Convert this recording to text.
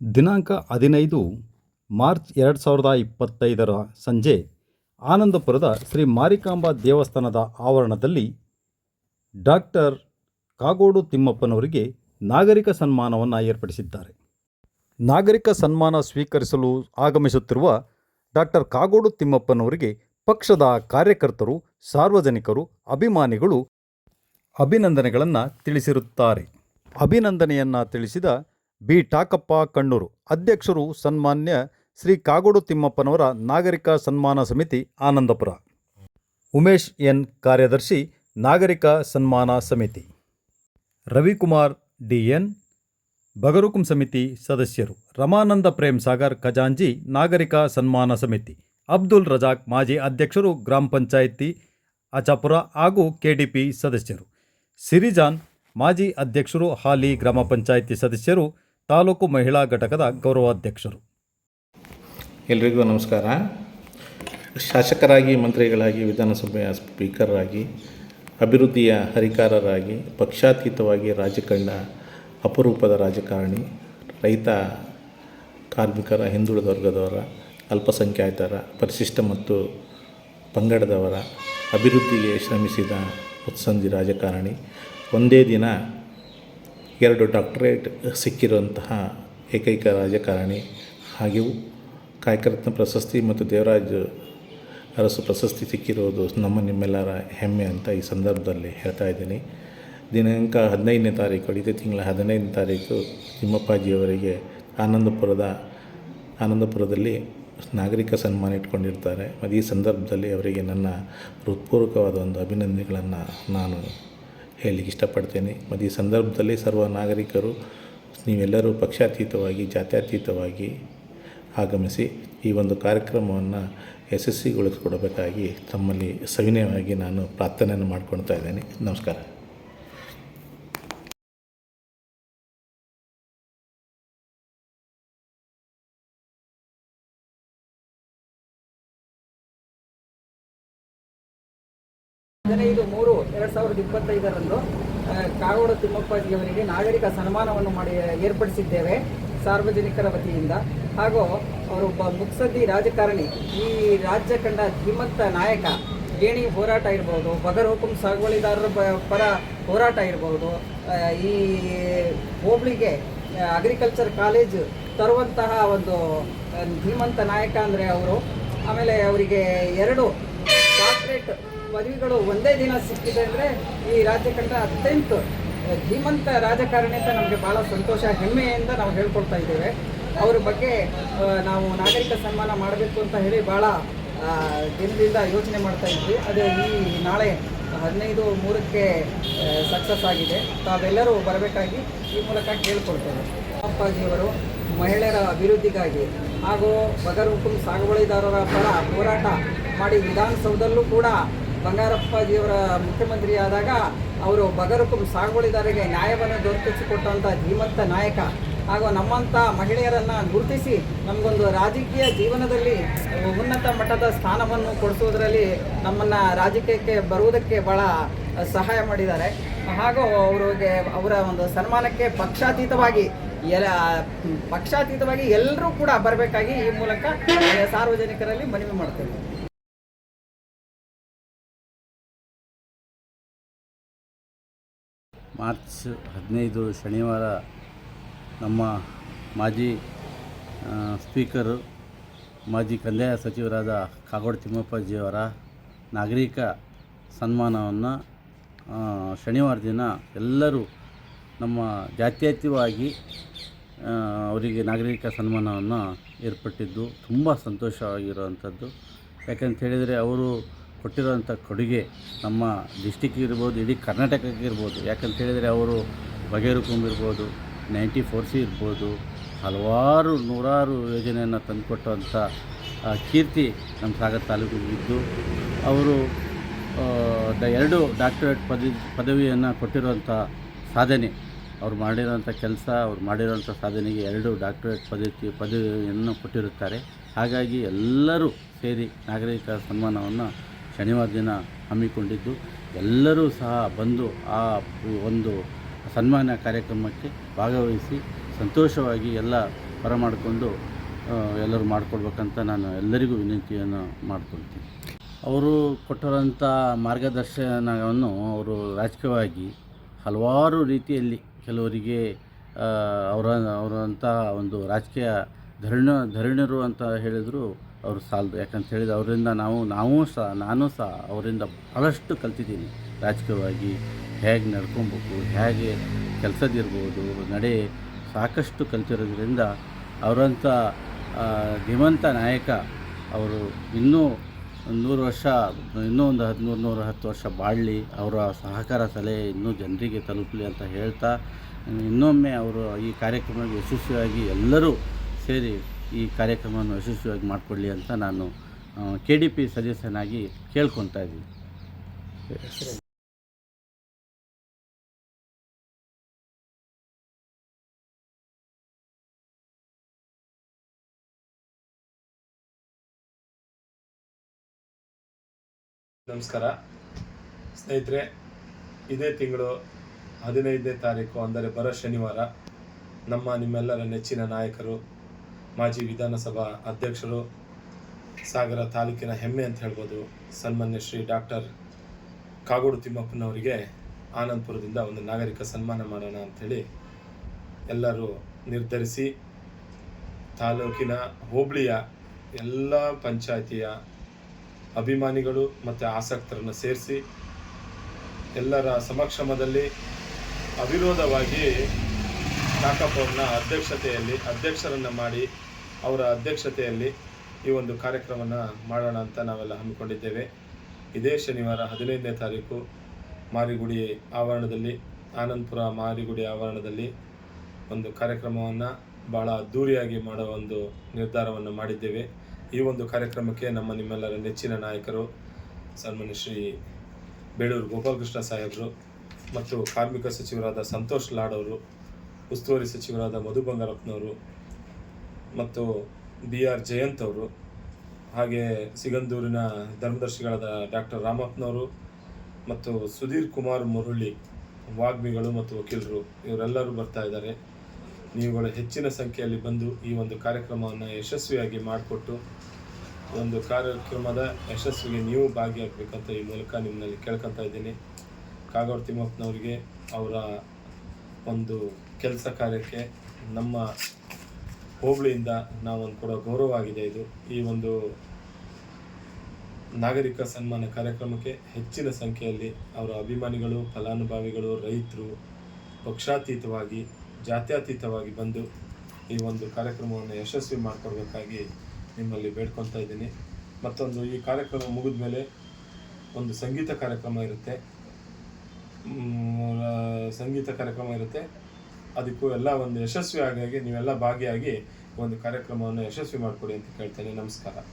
ದಿನಾಂಕ ಹದಿನೈದು ಮಾರ್ಚ್ ಎರಡು ಸಾವಿರದ ಇಪ್ಪತ್ತೈದರ ಸಂಜೆ ಆನಂದಪುರದ ಶ್ರೀ ಮಾರಿಕಾಂಬಾ ದೇವಸ್ಥಾನದ ಆವರಣದಲ್ಲಿ ಡಾಕ್ಟರ್ ಕಾಗೋಡು ತಿಮ್ಮಪ್ಪನವರಿಗೆ ನಾಗರಿಕ ಸನ್ಮಾನವನ್ನು ಏರ್ಪಡಿಸಿದ್ದಾರೆ. ನಾಗರಿಕ ಸನ್ಮಾನ ಸ್ವೀಕರಿಸಲು ಆಗಮಿಸುತ್ತಿರುವ ಡಾಕ್ಟರ್ ಕಾಗೋಡು ತಿಮ್ಮಪ್ಪನವರಿಗೆ ಪಕ್ಷದ ಕಾರ್ಯಕರ್ತರು, ಸಾರ್ವಜನಿಕರು, ಅಭಿಮಾನಿಗಳು ಅಭಿನಂದನೆಗಳನ್ನು ತಿಳಿಸಿರುತ್ತಾರೆ. ಅಭಿನಂದನೆಯನ್ನು ತಿಳಿಸಿದ ಬಿ. ಟಾಕಪ್ಪ ಕಣ್ಣೂರು. ಅಧ್ಯಕ್ಷರು ಸನ್ಮಾನ್ಯ ಶ್ರೀ ಕಾಗೋಡು ತಿಮ್ಮಪ್ಪನವರ ನಾಗರಿಕ ಸನ್ಮಾನ ಸಮಿತಿ, ಆನಂದಪುರ. ಉಮೇಶ್ ಎನ್. ಕಾರ್ಯದರ್ಶಿ, ನಾಗರಿಕ ಸನ್ಮಾನ ಸಮಿತಿ. ರವಿಕುಮಾರ್ ಡಿ. ಎನ್. ಬಗರುಕುಂ ಸಮಿತಿ ಸದಸ್ಯರು. ರಮಾನಂದ ಪ್ರೇಮ್ ಸಾಗರ್ ಖಜಾಂಜಿ ನಾಗರಿಕ ಸನ್ಮಾನ ಸಮಿತಿ. ಅಬ್ದುಲ್ ರಜಾಕ್ ಮಾಜಿ ಅಧ್ಯಕ್ಷರು, ಗ್ರಾಮ ಪಂಚಾಯಿತಿ ಅಚಾಪುರ ಹಾಗೂ ಕೆಡಿಪಿ ಸದಸ್ಯರು. ಸಿರಿಜಾನ್ ಮಾಜಿ ಅಧ್ಯಕ್ಷರು, ಹಾಲಿ ಗ್ರಾಮ ಪಂಚಾಯಿತಿ ಸದಸ್ಯರು ತಾಲೂಕು ಮಹಿಳಾ ಘಟಕದ ಗೌರವಾಧ್ಯಕ್ಷರು. ಎಲ್ರಿಗೂ ನಮಸ್ಕಾರ. ಶಾಸಕರಾಗಿ, ಮಂತ್ರಿಗಳಾಗಿ, ವಿಧಾನಸಭೆಯ ಸ್ಪೀಕರ್ ಆಗಿ ಅಭಿವೃದ್ಧಿಯ ಹರಿಕಾರರಾಗಿ, ಪಕ್ಷಾತೀತವಾಗಿ ರಾಜಕಂಡ ಅಪರೂಪದ ರಾಜಕಾರಣಿ, ರೈತ, ಕಾರ್ಮಿಕರ, ಹಿಂದುಳಿದ ವರ್ಗದವರ, ಅಲ್ಪಸಂಖ್ಯಾತರ, ಪರಿಶಿಷ್ಟ ಮತ್ತು ಪಂಗಡದವರ ಅಭಿವೃದ್ಧಿಗೆ ಶ್ರಮಿಸಿದ ಮುತ್ಸಂದಿ ರಾಜಕಾರಣಿ, ಒಂದೇ ದಿನ ಎರಡು ಡಾಕ್ಟರೇಟ್ ಸಿಕ್ಕಿರುವಂತಹ ಏಕೈಕ ರಾಜಕಾರಣಿ ಹಾಗೆಯೂ ಕಾಯಕರತ್ನ ಪ್ರಶಸ್ತಿ ಮತ್ತು ದೇವರಾಜ್ ಅರಸು ಪ್ರಶಸ್ತಿ ಸಿಕ್ಕಿರೋದು ನಮ್ಮ ನಿಮ್ಮೆಲ್ಲರ ಹೆಮ್ಮೆ ಅಂತ ಈ ಸಂದರ್ಭದಲ್ಲಿ ಹೇಳ್ತಾ ಇದ್ದೀನಿ. ದಿನಾಂಕ ಹದಿನೈದನೇ ತಾರೀಕು ಇದೇ ತಿಂಗಳ ಹದಿನೈದನೇ ತಾರೀಕು ತಿಮ್ಮಪ್ಪಾಜಿಯವರಿಗೆ ಆನಂದಪುರದ, ಆನಂದಪುರದಲ್ಲಿ ನಾಗರಿಕ ಸನ್ಮಾನ ಇಟ್ಕೊಂಡಿರ್ತಾರೆ. ಮತ್ತು ಈ ಸಂದರ್ಭದಲ್ಲಿ ಅವರಿಗೆ ನನ್ನ ಹೃತ್ಪೂರ್ವಕವಾದ ಒಂದು ಅಭಿನಂದನೆಗಳನ್ನು ನಾನು ಹೇಳಲಿಕ್ಕೆ ಇಷ್ಟಪಡ್ತೇನೆ. ಮತ್ತು ಈ ಸಂದರ್ಭದಲ್ಲಿ ಸರ್ವ ನಾಗರಿಕರು, ನೀವೆಲ್ಲರೂ ಪಕ್ಷಾತೀತವಾಗಿ, ಜಾತ್ಯತೀತವಾಗಿ ಆಗಮಿಸಿ ಈ ಒಂದು ಕಾರ್ಯಕ್ರಮವನ್ನು ಯಶಸ್ವಿಗೊಳಿಸಿಕೊಡಬೇಕಾಗಿ ತಮ್ಮಲ್ಲಿ ಸವಿನಯವಾಗಿ ನಾನು ಪ್ರಾರ್ಥನೆಯನ್ನು ಮಾಡ್ಕೊಳ್ತಾ ಇದ್ದೇನೆ. ನಮಸ್ಕಾರ. ಸಾವಿರದ ಇಪ್ಪತ್ತೈದರಂದು ಕಾಗೋಡು ತಿಮ್ಮಪ್ಪಾಜಿ ತಿಮ್ಮಪ್ಪಾಜಿಯವರಿಗೆ ನಾಗರಿಕ ಸನ್ಮಾನವನ್ನು ಮಾಡಿ, ಏರ್ಪಡಿಸಿದ್ದೇವೆ ಸಾರ್ವಜನಿಕರ ವತಿಯಿಂದ. ಹಾಗೂ ಅವರು ಒಬ್ಬ ಮುತ್ಸದ್ದಿ ರಾಜಕಾರಣಿ, ಈ ರಾಜ್ಯ ಕಂಡ ಧೀಮಂತ ನಾಯಕ ಗೇಣಿ ಹೋರಾಟ ಇರ್ಬೋದು, ಬಗರ್ ಹುಕುಂ ಸಾಗುವಳಿದಾರರ ಪರ ಹೋರಾಟ ಇರ್ಬೋದು ಈ ಹೋಬಳಿಗೆ ಅಗ್ರಿಕಲ್ಚರ್ ಕಾಲೇಜ್ ತರುವಂತಹ ಒಂದು ಧೀಮಂತ ನಾಯಕ ಅಂದರೆ ಅವರು. ಆಮೇಲೆ ಅವರಿಗೆ ಎರಡು ಡಾಕ್ಟ್ರೇಟ್ ಪದವಿಗಳು ಒಂದೇ ದಿನ ಸಿಕ್ಕಿದೆ ಅಂದರೆ ಈ ರಾಜ್ಯ ಕಂಡ ಅತ್ಯಂತ ಧೀಮಂತ ರಾಜಕಾರಣಿ ಅಂತ ನಮಗೆ ಭಾಳ ಸಂತೋಷ, ಹೆಮ್ಮೆಯಿಂದ ನಾವು ಹೇಳ್ಕೊಳ್ತಾ ಇದ್ದೇವೆ. ಅವ್ರ ಬಗ್ಗೆ ನಾವು ನಾಗರಿಕ ಸನ್ಮಾನ ಮಾಡಬೇಕು ಅಂತ ಹೇಳಿ ಭಾಳ ದಿನದಿಂದ ಯೋಚನೆ ಮಾಡ್ತಾ ಇದ್ವಿ. ಅದು ಈ ನಾಳೆ ಹದಿನೈದು ಮೂರಕ್ಕೆ ಸಕ್ಸಸ್ ಆಗಿದೆ. ತಾವೆಲ್ಲರೂ ಬರಬೇಕಾಗಿ ಈ ಮೂಲಕ ಕೇಳ್ಕೊಳ್ತೇವೆ. ಅಪ್ಪಾಜಿಯವರು ಮಹಿಳೆಯರ ಅಭಿವೃದ್ಧಿಗಾಗಿ ಹಾಗೂ ಬಗರ್ ಹುಕುಂ ಸಾಗುವಳಿದಾರರ ಪರ ಹೋರಾಟ ಮಾಡಿ ವಿಧಾನಸೌಧದಲ್ಲೂ ಕೂಡ ಬಂಗಾರಪ್ಪಾಜಿಯವರ ಮುಖ್ಯಮಂತ್ರಿ ಆದಾಗ ಅವರು ಬಗರುಕುಂ ಸಾಗುವಳಿದಾರರಿಗೆ ನ್ಯಾಯವನ್ನು ದೊರಕಿಸಿಕೊಟ್ಟಂಥ ಧೀಮಂತ ನಾಯಕ. ಹಾಗೂ ನಮ್ಮಂಥ ಮಹಿಳೆಯರನ್ನು ಗುರುತಿಸಿ ನಮಗೊಂದು ರಾಜಕೀಯ ಜೀವನದಲ್ಲಿ ಉನ್ನತ ಮಟ್ಟದ ಸ್ಥಾನವನ್ನು ಕೊಡಿಸುವುದರಲ್ಲಿ ನಮ್ಮನ್ನು ರಾಜಕೀಯಕ್ಕೆ ಬರುವುದಕ್ಕೆ ಭಾಳ ಸಹಾಯ ಮಾಡಿದ್ದಾರೆ. ಹಾಗೂ ಅವರಿಗೆ ಅವರ ಒಂದು ಸನ್ಮಾನಕ್ಕೆ ಪಕ್ಷಾತೀತವಾಗಿ ಎಲ್ಲ, ಪಕ್ಷಾತೀತವಾಗಿ ಎಲ್ಲರೂ ಕೂಡ ಬರಬೇಕಾಗಿ ಈ ಮೂಲಕ ಸಾರ್ವಜನಿಕರಲ್ಲಿ ಮನವಿ ಮಾಡ್ತೇವೆ ಮಾರ್ಚ್ ಹದಿನೈದು ಶನಿವಾರ ನಮ್ಮ ಮಾಜಿ ಸ್ಪೀಕರು ಮಾಜಿ ಕಂದಾಯ ಸಚಿವರಾದ ಕಾಗೋಡು ತಿಮ್ಮಪ್ಪಾಜಿಯವರ ನಾಗರಿಕ ಸನ್ಮಾನವನ್ನು ಶನಿವಾರ ದಿನ ಎಲ್ಲರೂ ನಮ್ಮ ಜಾತ್ಯತೀತವಾಗಿ ಅವರಿಗೆ ನಾಗರಿಕ ಸನ್ಮಾನವನ್ನು ಏರ್ಪಟ್ಟಿದ್ದು ತುಂಬ ಸಂತೋಷವಾಗಿರುವಂಥದ್ದು. ಯಾಕಂತ ಹೇಳಿದರೆ ಅವರು ಕೊಟ್ಟಿರೋಂಥ ಕೊಡುಗೆ ನಮ್ಮ ಡಿಸ್ಟಿಕ್ಕಿಗೆ ಇರ್ಬೋದು, ಇಡೀ ಕರ್ನಾಟಕಕ್ಕೆ ಇರ್ಬೋದು. ಯಾಕಂತ ಹೇಳಿದರೆ ಅವರು ಬಗೆರುಕುಂಬಿರ್ಬೋದು ನೈಂಟಿ ಫೋರ್ ಸಿ ಇರ್ಬೋದು, ಹಲವಾರು ನೂರಾರು ಯೋಜನೆಯನ್ನು ತಂದುಕೊಟ್ಟಂಥ ಕೀರ್ತಿ ನಮ್ಮ ಸಾಗರ ತಾಲೂಕಿಗೆ ಅವರು ದ- ಎರಡು ಡಾಕ್ಟರೇಟ್ ಪದವಿ, ಪದವಿಯನ್ನು ಕೊಟ್ಟಿರುವಂಥ ಸಾಧನೆ, ಅವ್ರು ಮಾಡಿರೋಂಥ ಕೆಲಸ, ಅವ್ರು ಮಾಡಿರೋಂಥ ಸಾಧನೆಗೆ ಎರಡು ಡಾಕ್ಟರೇಟ್ ಪದವಿ, ಪದವಿಯನ್ನು ಕೊಟ್ಟಿರುತ್ತಾರೆ. ಹಾಗಾಗಿ ಎಲ್ಲರೂ ಸೇರಿ ನಾಗರಿಕ ಸನ್ಮಾನವನ್ನು ಶನಿವಾರ ದಿನ ಹಮ್ಮಿಕೊಂಡಿದ್ದು, ಎಲ್ಲರೂ ಸಹ ಬಂದು ಆ ಒಂದು ಸನ್ಮಾನ ಕಾರ್ಯಕ್ರಮಕ್ಕೆ ಭಾಗವಹಿಸಿ ಸಂತೋಷವಾಗಿ ಎಲ್ಲ ಬರ ಮಾಡಿಕೊಂಡು ಎಲ್ಲರೂ ಮಾಡಿಕೊಡ್ಬೇಕಂತ ನಾನು ಎಲ್ಲರಿಗೂ ವಿನಂತಿಯನ್ನು ಮಾಡಿಕೊಳ್ತೀನಿ. ಅವರು ಕೊಟ್ಟಿರೋಂಥ ಮಾರ್ಗದರ್ಶನವನ್ನು ಅವರು ರಾಜಕೀಯವಾಗಿ ಹಲವಾರು ರೀತಿಯಲ್ಲಿ ಕೆಲವರಿಗೆ ಅವರ ಅವರಂಥ ಒಂದು ರಾಜಕೀಯ ಧರಣ ಧರಣರು ಅಂತ ಹೇಳಿದ್ರು ಅವರು ಸಾಲದು. ಯಾಕಂತ ಹೇಳಿದ್ರೆ ಅವರಿಂದ ನಾವು ನಾವು ಸಹ, ನಾನು ಸಹ ಅವರಿಂದ ಭಾಳಷ್ಟು ಕಲ್ತಿದ್ದೀನಿ. ರಾಜಕೀಯವಾಗಿ ಹೇಗೆ ನಡ್ಕೊಬೇಕು, ಹೇಗೆ ಕೆಲಸದಿರ್ಬೋದು ನಡೆ ಸಾಕಷ್ಟು ಕಲ್ತಿರೋದ್ರಿಂದ ಅವರಂಥ ಧೀಮಂತ ನಾಯಕ ಅವರು ಇನ್ನೂ ನೂರು ವರ್ಷ, ಇನ್ನೂ ಒಂದು ಹದಿಮೂರು, ನೂರ ಹತ್ತು ವರ್ಷ ಬಾಳಲಿ, ಅವರ ಸಹಕಾರ ಸಲಹೆ ಇನ್ನೂ ಜನರಿಗೆ ತಲುಪಲಿ ಅಂತ ಹೇಳ್ತಾ, ಇನ್ನೊಮ್ಮೆ ಅವರು ಈ ಕಾರ್ಯಕ್ರಮ ಯಶಸ್ವಿಯಾಗಿ ಎಲ್ಲರೂ ಸೇರಿ ಈ ಕಾರ್ಯಕ್ರಮವನ್ನು ಯಶಸ್ವಿಯಾಗಿ ಮಾಡ್ಕೊಳ್ಳಿ ಅಂತ ನಾನು ಕೆ ಡಿ ಪಿ ಸದಸ್ಯನಾಗಿ ಕೇಳ್ಕೊತಾ ಇದ್ದೀನಿ. ನಮಸ್ಕಾರ. ಸ್ನೇಹಿತರೆ, ಇದೇ ತಿಂಗಳು ಹದಿನೈದನೇ ತಾರೀಕು, ಅಂದರೆ ಬರೋ ಶನಿವಾರ, ನಮ್ಮ ನಿಮ್ಮೆಲ್ಲರ ನೆಚ್ಚಿನ ನಾಯಕರು ಮಾಜಿ ವಿಧಾನಸಭಾ ಅಧ್ಯಕ್ಷರು ಸಾಗರ ತಾಲೂಕಿನ ಹೆಮ್ಮೆ ಅಂತ ಹೇಳ್ಬೋದು. ಸನ್ಮಾನ್ಯ ಶ್ರೀ ಡಾಕ್ಟರ್ ಕಾಗೋಡು ತಿಮ್ಮಪ್ಪನವರಿಗೆ ಆನಂದಪುರದಿಂದ ಒಂದು ನಾಗರಿಕ ಸನ್ಮಾನ ಮಾಡೋಣ ಅಂಥೇಳಿ ಎಲ್ಲರೂ ನಿರ್ಧರಿಸಿ ತಾಲೂಕಿನ ಹೋಬಳಿಯ ಎಲ್ಲ ಪಂಚಾಯಿತಿಯ ಅಭಿಮಾನಿಗಳು ಮತ್ತು ಆಸಕ್ತರನ್ನು ಸೇರಿಸಿ ಎಲ್ಲರ ಸಮಕ್ಷಮದಲ್ಲಿ ಅವಿರೋಧವಾಗಿ ಕಾಕಪ್ಪ ಅವ್ರನ್ನ ಅಧ್ಯಕ್ಷತೆಯಲ್ಲಿ ಅಧ್ಯಕ್ಷರನ್ನು ಮಾಡಿ ಅವರ ಅಧ್ಯಕ್ಷತೆಯಲ್ಲಿ ಈ ಒಂದು ಕಾರ್ಯಕ್ರಮವನ್ನು ಮಾಡೋಣ ಅಂತ ನಾವೆಲ್ಲ ಹಮ್ಮಿಕೊಂಡಿದ್ದೇವೆ. ಇದೇ ಶನಿವಾರ ಹದಿನೈದನೇ ತಾರೀಕು ಮಾರಿಗುಡಿ ಆವರಣದಲ್ಲಿ, ಆನಂದಪುರ ಮಾರಿಗುಡಿ ಆವರಣದಲ್ಲಿ ಒಂದು ಕಾರ್ಯಕ್ರಮವನ್ನು ಭಾಳ ಅದ್ಧೂರಿಯಾಗಿ ಮಾಡೋ ಒಂದು ನಿರ್ಧಾರವನ್ನು ಮಾಡಿದ್ದೇವೆ. ಈ ಒಂದು ಕಾರ್ಯಕ್ರಮಕ್ಕೆ ನಮ್ಮ ನಿಮ್ಮೆಲ್ಲರ ನೆಚ್ಚಿನ ನಾಯಕರು ಸನ್ಮಾನ್ಯ ಶ್ರೀ ಬೇಳೂರು ಗೋಪಾಲಕೃಷ್ಣ ಸಾಹೇಬರು ಮತ್ತು ಕಾರ್ಮಿಕ ಸಚಿವರಾದ ಸಂತೋಷ್ ಲಾಡ್ ಅವರು, ಉಸ್ತುವಾರಿ ಸಚಿವರಾದ ಮಧು ಬಂಗಾರಪ್ಪನವರು ಮತ್ತು ಬಿ ಆರ್ ಜಯಂತ್ ಅವರು, ಹಾಗೆ ಸಿಗಂದೂರಿನ ಧರ್ಮದರ್ಶಿಗಳಾದ ಡಾಕ್ಟರ್ ರಾಮಪ್ಪನವರು ಮತ್ತು ಸುಧೀರ್ ಕುಮಾರ್ ಮುರಳಿ, ವಾಗ್ಮಿಗಳು ಮತ್ತು ವಕೀಲರು, ಇವರೆಲ್ಲರೂ ಬರ್ತಾ ಇದ್ದಾರೆ. ನೀವುಗಳು ಹೆಚ್ಚಿನ ಸಂಖ್ಯೆಯಲ್ಲಿ ಬಂದು ಈ ಒಂದು ಕಾರ್ಯಕ್ರಮವನ್ನು ಯಶಸ್ವಿಯಾಗಿ ಮಾಡಿಕೊಟ್ಟು ಒಂದು ಕಾರ್ಯಕ್ರಮದ ಯಶಸ್ವಿಗೆ ನೀವು ಭಾಗಿಯಾಗಬೇಕಂತ ಈ ಮೂಲಕ ನಿಮ್ಮಲ್ಲಿ ಕೇಳ್ಕೊತಾ ಇದ್ದೀನಿ. ಕಾಗೋಡು ತಿಮ್ಮಪ್ಪನವರಿಗೆ ಅವರ ಒಂದು ಕೆಲಸ ಕಾರ್ಯಕ್ಕೆ ನಮ್ಮ ಹೋಬಳಿಯಿಂದ ನಾವೊಂದು ಕೊಡೋ ಗೌರವ ಆಗಿದೆ ಇದು. ಈ ಒಂದು ನಾಗರಿಕ ಸನ್ಮಾನ ಕಾರ್ಯಕ್ರಮಕ್ಕೆ ಹೆಚ್ಚಿನ ಸಂಖ್ಯೆಯಲ್ಲಿ ಅವರ ಅಭಿಮಾನಿಗಳು, ಫಲಾನುಭವಿಗಳು, ರೈತರು ಪಕ್ಷಾತೀತವಾಗಿ, ಜಾತ್ಯತೀತವಾಗಿ ಬಂದು ಈ ಒಂದು ಕಾರ್ಯಕ್ರಮವನ್ನು ಯಶಸ್ವಿ ಮಾಡಿಕೊಡ್ಬೇಕಾಗಿ ನಿಮ್ಮಲ್ಲಿ ಬೇಡ್ಕೊತಾ ಇದ್ದೀನಿ. ಮತ್ತೊಂದು, ಈ ಕಾರ್ಯಕ್ರಮ ಮುಗಿದ ಮೇಲೆ ಒಂದು ಸಂಗೀತ ಕಾರ್ಯಕ್ರಮ ಇರುತ್ತೆ. ಸಂಗೀತ ಕಾರ್ಯಕ್ರಮ ಇರುತ್ತೆ. ಅದಕ್ಕೂ ಎಲ್ಲ ಒಂದು ಯಶಸ್ವಿ ಆಗಾಗಿ ನೀವೆಲ್ಲ ಭಾಗಿಯಾಗಿ ಒಂದು ಕಾರ್ಯಕ್ರಮವನ್ನು ಯಶಸ್ವಿ ಮಾಡಿಕೊಡಿ ಅಂತ ಕೇಳ್ತೇನೆ. ನಮಸ್ಕಾರ.